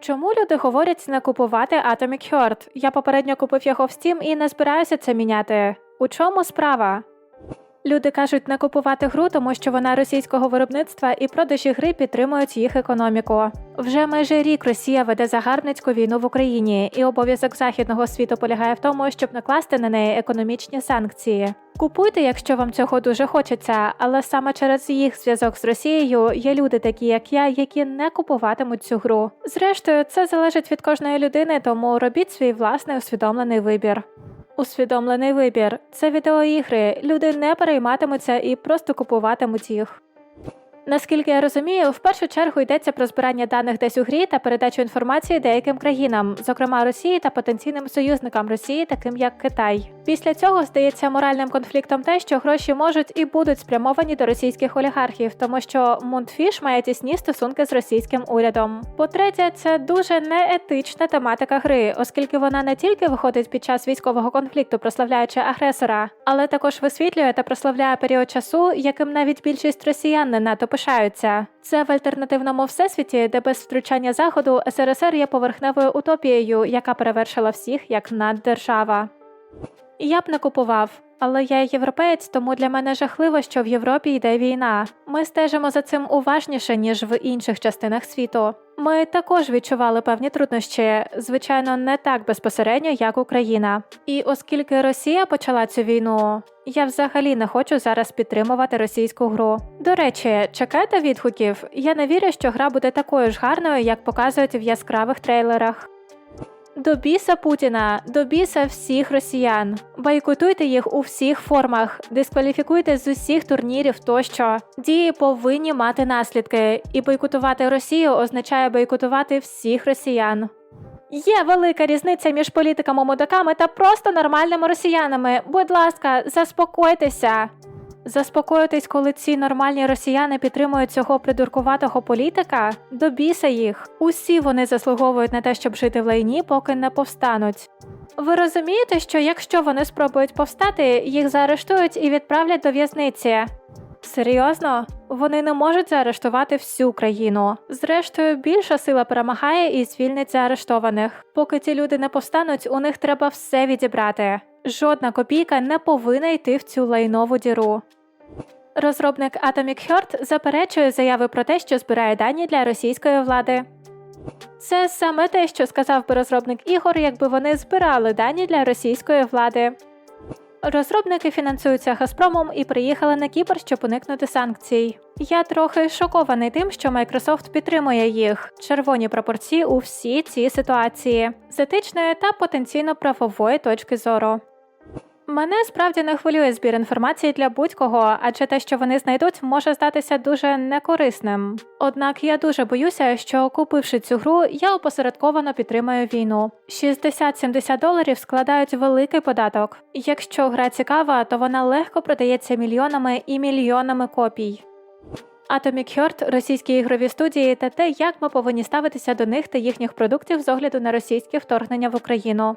Чому люди говорять не купувати Atomic Heart? Я попередньо купив його в Steam і не збираюся це міняти. У чому справа? Люди кажуть не купувати гру, тому що вона російського виробництва і продажі гри підтримують їх економіку. Вже майже рік Росія веде загарбницьку війну в Україні, і обов'язок західного світу полягає в тому, щоб накласти на неї економічні санкції. Купуйте, якщо вам цього дуже хочеться, але саме через їх зв'язок з Росією є люди, такі як я, які не купуватимуть цю гру. Зрештою, це залежить від кожної людини, тому робіть свій власний усвідомлений вибір. Усвідомлений вибір це відеоігри. Люди не перейматимуться і просто купуватимуть їх. Наскільки я розумію, в першу чергу йдеться про збирання даних десь у грі та передачу інформації деяким країнам, зокрема Росії та потенційним союзникам Росії, таким як Китай. Після цього стається моральним конфліктом те, що гроші можуть і будуть спрямовані до російських олігархів, тому що Мунтфіш має тісні стосунки з російським урядом. По-третє, це дуже неетична тематика гри, оскільки вона не тільки виходить під час військового конфлікту, прославляючи агресора, але також висвітлює та прославляє період часу, яким навіть більшість росіян не надто пишаються. Це в альтернативному всесвіті, де без втручання заходу СРСР є поверхневою утопією, яка перевершила всіх як наддержава. Я б не купував, але я європеєць, тому для мене жахливо, що в Європі йде війна. Ми стежимо за цим уважніше, ніж в інших частинах світу. Ми також відчували певні труднощі, звичайно, не так безпосередньо, як Україна. І оскільки Росія почала цю війну, я взагалі не хочу зараз підтримувати російську гру. До речі, чекайте відгуків. Я не вірю, що гра буде такою ж гарною, як показують в яскравих трейлерах. До біса Путіна, до біса всіх росіян. Бойкотуйте їх у всіх формах, дискваліфікуйте з усіх турнірів тощо. Дії повинні мати наслідки, і бойкотувати Росію означає бойкотувати всіх росіян. Є велика різниця між політиками-мудаками та просто нормальними росіянами. Будь ласка, заспокойтеся. Заспокоїтесь, коли ці нормальні росіяни підтримують цього придуркуватого політика? До біса їх. Усі вони заслуговують на те, щоб жити в лайні, поки не повстануть. Ви розумієте, що якщо вони спробують повстати, їх заарештують і відправлять до в'язниці? Серйозно? Вони не можуть заарештувати всю країну. Зрештою, більша сила перемагає і звільнить заарештованих. Поки ці люди не повстануть, у них треба все відібрати. Жодна копійка не повинна йти в цю лайнову діру. Розробник Atomic Heart заперечує заяви про те, що збирає дані для російської влади. Це саме те, що сказав би розробник ігор, якби вони збирали дані для російської влади. Розробники фінансуються Газпромом і приїхали на Кіпр, щоб уникнути санкцій. Я трохи шокований тим, що Microsoft підтримує їх червоні пропорції у всі ці ситуації з етичної та потенційно правової точки зору. Мене справді не хвилює збір інформації для будь-кого, адже те, що вони знайдуть, може здатися дуже некорисним. Однак я дуже боюся, що купивши цю гру, я опосередковано підтримую війну. 60-70 доларів складають великий податок. Якщо гра цікава, то вона легко продається мільйонами і мільйонами копій. Atomic Heart, російські ігрові студії та те, як ми повинні ставитися до них та їхніх продуктів з огляду на російське вторгнення в Україну.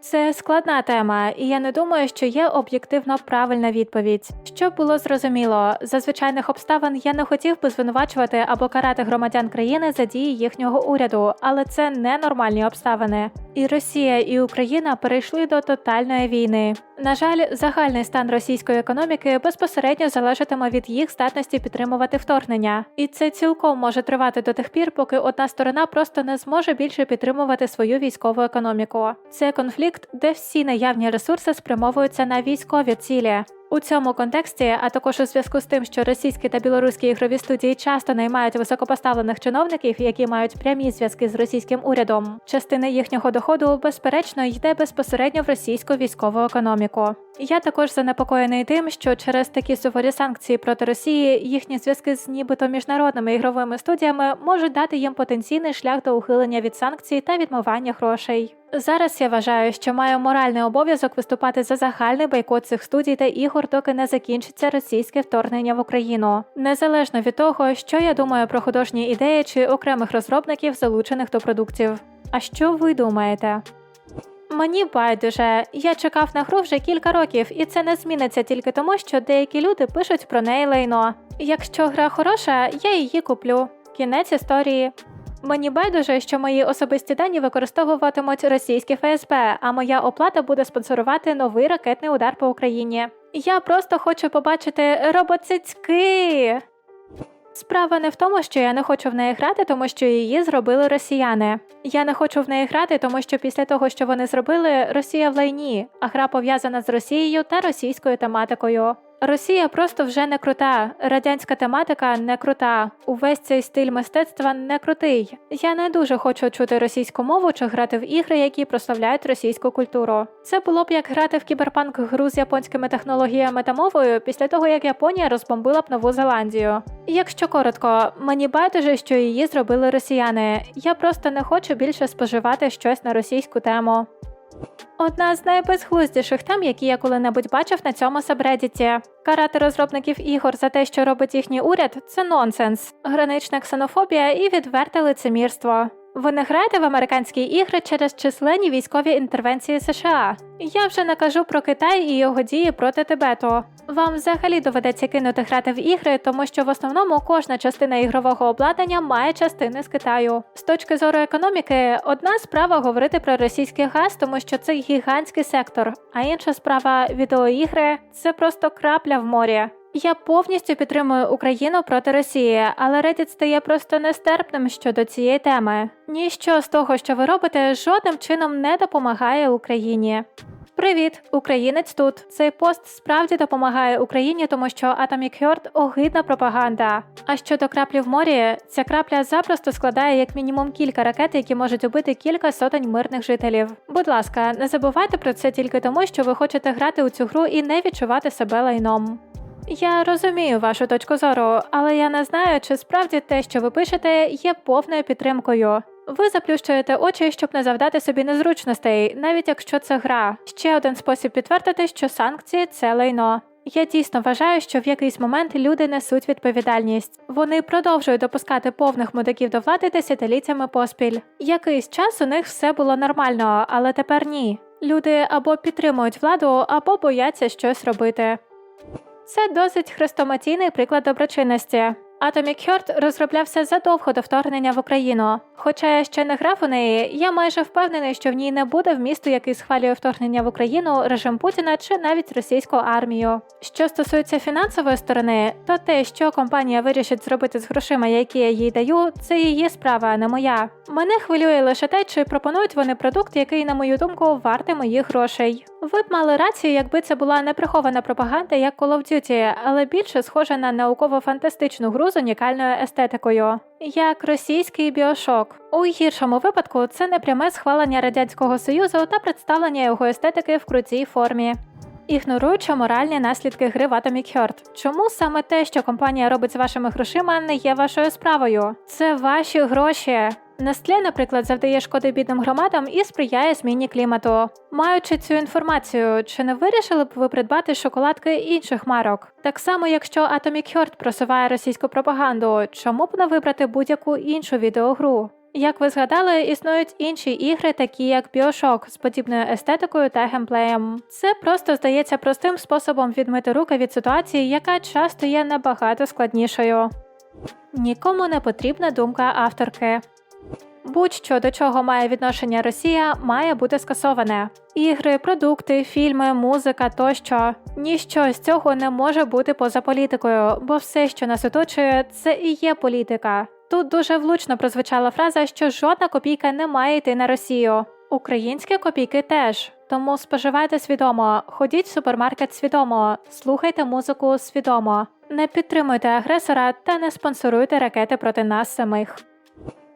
Це складна тема, і я не думаю, що є об'єктивно правильна відповідь. Щоб було зрозуміло, за звичайних обставин я не хотів би звинувачувати або карати громадян країни за дії їхнього уряду, але це не нормальні обставини. І Росія і Україна перейшли до тотальної війни. На жаль, загальний стан російської економіки безпосередньо залежатиме від їх здатності підтримувати вторгнення, і це цілком може тривати до тих пір, поки одна сторона просто не зможе більше підтримувати свою військову економіку. Це конфлікт, де всі наявні ресурси спрямовуються на військові цілі. У цьому контексті, а також у зв'язку з тим, що російські та білоруські ігрові студії часто наймають високопоставлених чиновників, які мають прямі зв'язки з російським урядом, частина їхнього доходу, безперечно, йде безпосередньо в російську військову економіку. Я також занепокоєний тим, що через такі суворі санкції проти Росії їхні зв'язки з нібито міжнародними ігровими студіями можуть дати їм потенційний шлях до ухилення від санкцій та відмивання грошей. Зараз я вважаю, що маю моральний обов'язок виступати за загальний бойкот цих студій та ігор, доки не закінчиться російське вторгнення в Україну, незалежно від того, що я думаю про художні ідеї чи окремих розробників, залучених до продуктів. А що ви думаєте? Мені байдуже, я чекав на гру вже кілька років, і це не зміниться тільки тому, що деякі люди пишуть про неї лайно. Якщо гра хороша, я її куплю. Кінець історії. Мені байдуже, що мої особисті дані використовуватимуть російські ФСБ, а моя оплата буде спонсорувати новий ракетний удар по Україні. Я просто хочу побачити робоцицьки. Справа не в тому, що я не хочу в неї грати, тому що її зробили росіяни. Я не хочу в неї грати, тому що після того, що вони зробили, Росія в лайні, а гра пов'язана з Росією та російською тематикою. Росія просто вже не крута, радянська тематика не крута. Увесь цей стиль мистецтва не крутий. Я не дуже хочу чути російську мову чи грати в ігри, які прославляють російську культуру. Це було б як грати в кіберпанк гру з японськими технологіями та мовою після того, як Японія розбомбила б Нову Зеландію. Якщо коротко, мені байдуже, що її зробили росіяни. Я просто не хочу більше споживати щось на російську тему. Одна з найбезглуздіших тем, які я коли-небудь бачив на цьому сабредіті. Карати розробників ігор за те, що робить їхній уряд, це нонсенс, гранична ксенофобія і відверте лицемірство. Ви не граєте в американські ігри через численні військові інтервенції США. Я вже не кажу про Китай і його дії проти Тибету. Вам взагалі доведеться кинути грати в ігри, тому що в основному кожна частина ігрового обладнання має частини з Китаю. З точки зору економіки, одна справа говорити про російський газ, тому що це гігантський сектор, а інша справа відеоігри це просто крапля в морі. Я повністю підтримую Україну проти Росії, але Reddit стає просто нестерпним щодо цієї теми. Ніщо з того, що ви робите, жодним чином не допомагає Україні. Привіт, українець тут. Цей пост справді допомагає Україні, тому що Atomic Heart – огидна пропаганда. А щодо краплі в морі, ця крапля запросто складає як мінімум кілька ракет, які можуть убити кілька сотень мирних жителів. Будь ласка, не забувайте про це тільки тому, що ви хочете грати у цю гру і не відчувати себе лайном. Я розумію вашу точку зору, але я не знаю, чи справді те, що ви пишете, є повною підтримкою. Ви заплющуєте очі, щоб не завдати собі незручностей, навіть якщо це гра. Ще один спосіб підтвердити, що санкції це лайно. Я дійсно вважаю, що в якийсь момент люди несуть відповідальність. Вони продовжують допускати повних мудаків до влади десятиліттями поспіль. Якийсь час у них все було нормально, але тепер ні. Люди або підтримують владу, або бояться щось робити. Це досить хрестоматійний приклад доброчинності. Atomic Heart розроблявся задовго до вторгнення в Україну. Хоча я ще не грав у неї, я майже впевнений, що в ній не буде вмісту, який схвалює вторгнення в Україну, режим Путіна чи навіть російську армію. Що стосується фінансової сторони, то те, що компанія вирішить зробити з грошима, які я їй даю, це її справа, а не моя. Мене хвилює лише те, чи пропонують вони продукт, який, на мою думку, вартий моїх грошей. Ви б мали рацію, якби це була не прихована пропаганда, як Call of Duty, але більше схожа на науково-фантастичну гру з унікальною естетикою. Як російський біошок. У гіршому випадку це не пряме схвалення Радянського Союзу та представлення його естетики в крутій формі. Ігноруючи моральні наслідки гри в Atomic Heart. Чому саме те, що компанія робить з вашими грошима, не є вашою справою? Це ваші гроші. Nestlé, наприклад, завдає шкоди бідним громадам і сприяє зміні клімату. Маючи цю інформацію, чи не вирішили б ви придбати шоколадки інших марок? Так само, якщо Atomic Heart просуває російську пропаганду, чому б не вибрати будь-яку іншу відеогру? Як ви згадали, існують інші ігри, такі як Bioshock, з подібною естетикою та геймплеєм. Це просто здається простим способом відмити руки від ситуації, яка часто є набагато складнішою. Нікому не потрібна думка авторки. Будь-що до чого має відношення Росія, має бути скасоване. Ігри, продукти, фільми, музика тощо. Ніщо з цього не може бути поза політикою, бо все, що нас оточує, це і є політика. Тут дуже влучно прозвучала фраза, що жодна копійка не має йти на Росію. Українські копійки теж. Тому споживайте свідомо, ходіть в супермаркет свідомо, слухайте музику свідомо, не підтримуйте агресора та не спонсоруйте ракети проти нас самих.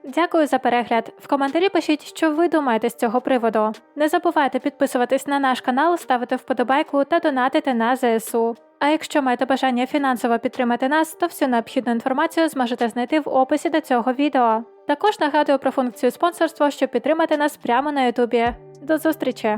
Дякую за перегляд. В коментарі пишіть, що ви думаєте з цього приводу. Не забувайте підписуватись на наш канал, ставити вподобайку та донатити на ЗСУ. А якщо маєте бажання фінансово підтримати нас, то всю необхідну інформацію зможете знайти в описі до цього відео. Також нагадую про функцію спонсорства, щоб підтримати нас прямо на Ютубі. До зустрічі!